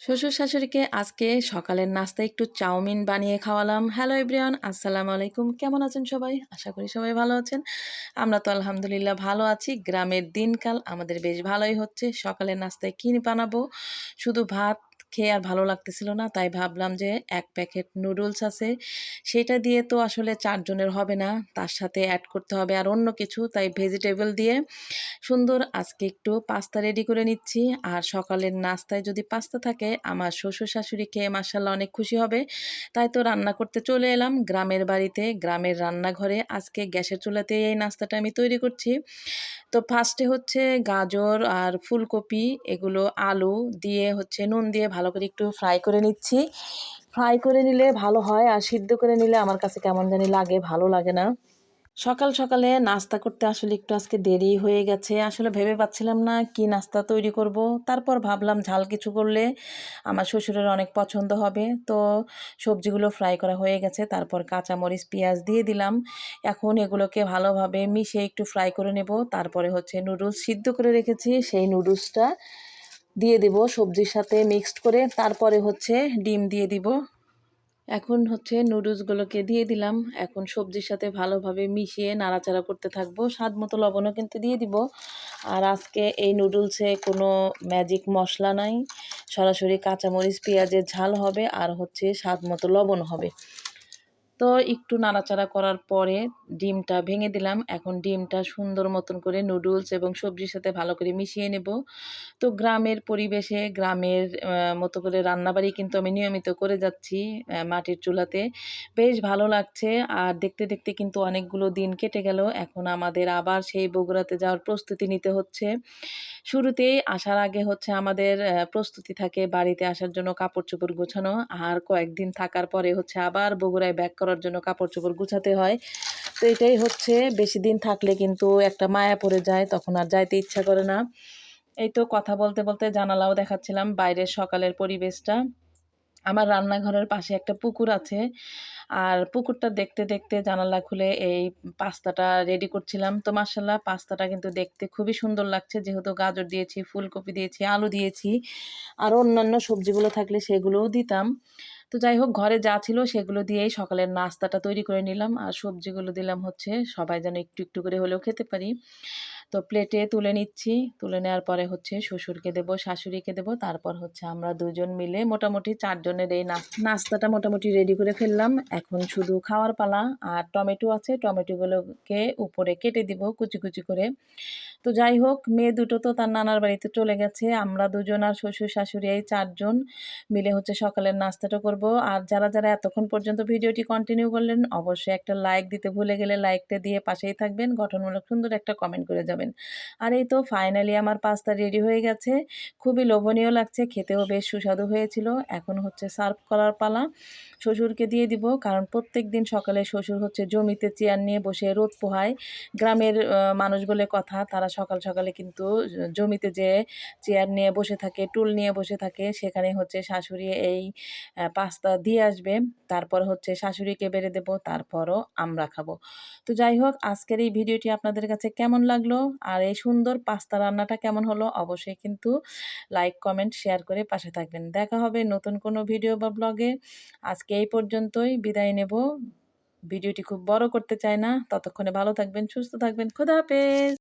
শ্বশুর শাশুড়িকে আজকে সকালের নাস্তায় একটু চাউমিন বানিয়ে খাওয়ালাম। হ্যালো এব্রিয়ান আসসালামু আলাইকুম। কেমন আছেন সবাই? আশা করি সবাই ভালো আছেন। আমরা তো আলহামদুলিল্লাহ ভালো আছি। গ্রামের দিনকাল আমাদের বেশ ভালোই হচ্ছে। সকালের নাস্তায় কী বানাবো? শুধু ভাত খেয়ে আর ভালো লাগতেছিল না। তাই ভাবলাম যে এক প্যাকেট নুডলস আছে। সেটা দিয়ে তো আসলে চারজনের হবে না। তার সাথে অ্যাড করতে হবে আর অন্য কিছু। তাই ভেজিটেবল দিয়ে সুন্দর আজকে একটু পাস্তা রেডি করে নিচ্ছি। আর সকালের নাস্তায় যদি পাস্তা থাকে, আমার শ্বশুর শাশুড়ি খেয়ে মাসাল্লাহ অনেক খুশি হবে। তাই তো রান্না করতে চলে এলাম গ্রামের বাড়িতে। গ্রামের রান্নাঘরে আজকে গ্যাসের চুলাতে এই নাস্তাটা আমি তৈরি করছি। তো ফার্স্টে হচ্ছে গাজর আর ফুলকপি, এগুলো আলু দিয়ে হচ্ছে নুন দিয়ে ভালো করে একটু ফ্রাই করে নিচ্ছি। ফ্রাই করে নিলে ভালো হয় আর সিদ্ধ করে নিলে আমার কাছে কেমন জানি লাগে, ভালো লাগে না। সকাল সকালে নাস্তা করতে আসলে একটু আজকে দেরি হয়ে গেছে। আসলে ভেবে পাচ্ছিলাম না কি নাস্তা তৈরি করব। তারপর ভাবলাম ঝাল কিছু করলে আমার শ্বশুরের অনেক পছন্দ হবে। তো সবজিগুলো ফ্রাই করা হয়ে গেছে, তারপর কাঁচামরিচ, পেঁয়াজ দিয়ে দিলাম। এখন এগুলোকে ভালোভাবে মিশিয়ে একটু ফ্রাই করে নেব। তারপরে হচ্ছে নুডলস সিদ্ধ করে রেখেছি, সেই নুডলসটা দিয়ে দেব সবজির সাথে মিক্সড করে, তারপরে হচ্ছে ডিম দিয়ে দিব। এখন হচ্ছে নুডলসগুলোকে দিয়ে দিলাম। এখন সবজির সাথে ভালোভাবে মিশিয়ে নাড়াচাড়া করতে থাকব। স্বাদ মতো লবণও কিন্তু দিয়ে দিব। আর আজকে এই নুডলসে কোনো ম্যাজিক মশলা নাই। সরাসরি কাঁচামরিচ, পেঁয়াজের ঝাল হবে আর হচ্ছে স্বাদ মতো লবণ হবে। তো একটু নাড়াচাড়া করার পরে ডিমটা ভেঙে দিলাম। এখন ডিমটা সুন্দর মতন করে নুডলস এবং সবজির সাথে ভালো করে মিশিয়ে নেব। তো গ্রামের পরিবেশে, গ্রামের মতো করে রান্নাবাড়ি কিন্তু আমি নিয়মিত করে যাচ্ছি মাটির চুলাতে। বেশ ভালো লাগছে আর দেখতে দেখতে কিন্তু অনেকগুলো দিন কেটে গেল। এখন আমাদের আবার সেই বগুড়াতে যাওয়ার প্রস্তুতি নিতে হচ্ছে। শুরুতেই আসার আগে হচ্ছে আমাদের প্রস্তুতি থাকে বাড়িতে আসার জন্য কাপড় চোপড় গোছানো আর কয়েকদিন থাকার পরে হচ্ছে আবার বগুড়ায় ব্যাক করার জন্য কাপড় চোপড় গুছাতে হয়। তো এটাই হচ্ছে, বেশি দিন থাকলে কিন্তু একটা মায়া পড়ে যায়, তখন আর যাইতে ইচ্ছা করে না। এই তো কথা বলতে বলতে জানালাও দেখাচ্ছিলাম, বাইরের সকালের পরিবেশটা। আমার রান্নাঘরের পাশে একটা পুকুর আছে, আর পুকুরটা দেখতে দেখতে জানালা খুলে এই পাস্তাটা রেডি করছিলাম। তো মার্শাল্লাহ পাস্তাটা কিন্তু দেখতে খুবই সুন্দর লাগছে। যেহেতু গাজর দিয়েছি, ফুলকপি দিয়েছি, আলু দিয়েছি, আর অন্যান্য সবজিগুলো থাকলে সেগুলোও দিতাম। তো যাই হোক, ঘরে যা ছিল সেগুলো দিয়েই সকালের নাস্তাটা তৈরি করে নিলাম। আর সবজিগুলো দিলাম হচ্ছে সবাই যেন একটু একটু করে হলেও খেতে পারি। তো প্লেটে তুলে নিচ্ছি। তুলে নেওয়ার পরে হচ্ছে শ্বশুরকে দেবো, শাশুড়িকে দেবো। তারপর হচ্ছে আমরা দুজন মিলে মোটামুটি চারজনের এই নাস্তাটা মোটামুটি রেডি করে ফেললাম। এখন শুধু খাওয়ার পালা। আর টমেটো আছে, টমেটোগুলোকে উপরে কেটে দিব কুচি কুচি করে। তো যাই হোক মেয়ে দুটো তো তার নানার বাড়িতে চলে গেছে। আমরা দুজন আর শ্বশুর শাশুড়ি এই চারজন মিলে হচ্ছে সকালের নাস্তাটা করব। আর যারা যারা এতক্ষণ পর্যন্ত ভিডিওটি কন্টিনিউ করলেন, অবশ্যই একটা লাইক দিতে ভুলে গেলে লাইকটা দিয়ে পাশেই থাকবেন। গঠনমূলক সুন্দর একটা কমেন্ট করে যাবেন। আর এই তো ফাইনালি আমার পাস্তা রেডি হয়ে গেছে। খুবই লোভনীয় লাগছে, খেতেও বেশ সুস্বাদু হয়েছিল। এখন হচ্ছে সার্ভ করার পালা। শ্বশুরকে দিয়ে দিব, কারণ প্রত্যেক দিন সকালে শ্বশুর হচ্ছে জমিতে চেয়ার নিয়ে বসে রোদ পোহায়। গ্রামের মানুষ বলে কথা, তারা সকাল সকালে কিন্তু জমিতে যে চেয়ার নিয়ে বসে থাকে, টুল নিয়ে বসে থাকে, সেখানে হচ্ছে শাশুড়ি এই পাস্তা দিয়ে আসবে। তারপর হচ্ছে শাশুড়িকে বেড়ে দেব, তারপরও আমরা খাব। তো যাই হোক, আজকের এই ভিডিওটি আপনাদের কাছে কেমন লাগল? আর এই সুন্দর পাস্তা রান্নাটা কেমন হলো? অবশ্যই কিন্তু লাইক, কমেন্ট, শেয়ার করে পাশে থাকবেন। দেখা হবে নতুন কোনো ভিডিও বা ব্লগে। আজকে এই পর্যন্তই, বিদায় নেব। ভিডিওটি খুব বড় করতে চাই না। ততক্ষণে ভালো থাকবেন, সুস্থ থাকবেন। খুদা হাফেজ!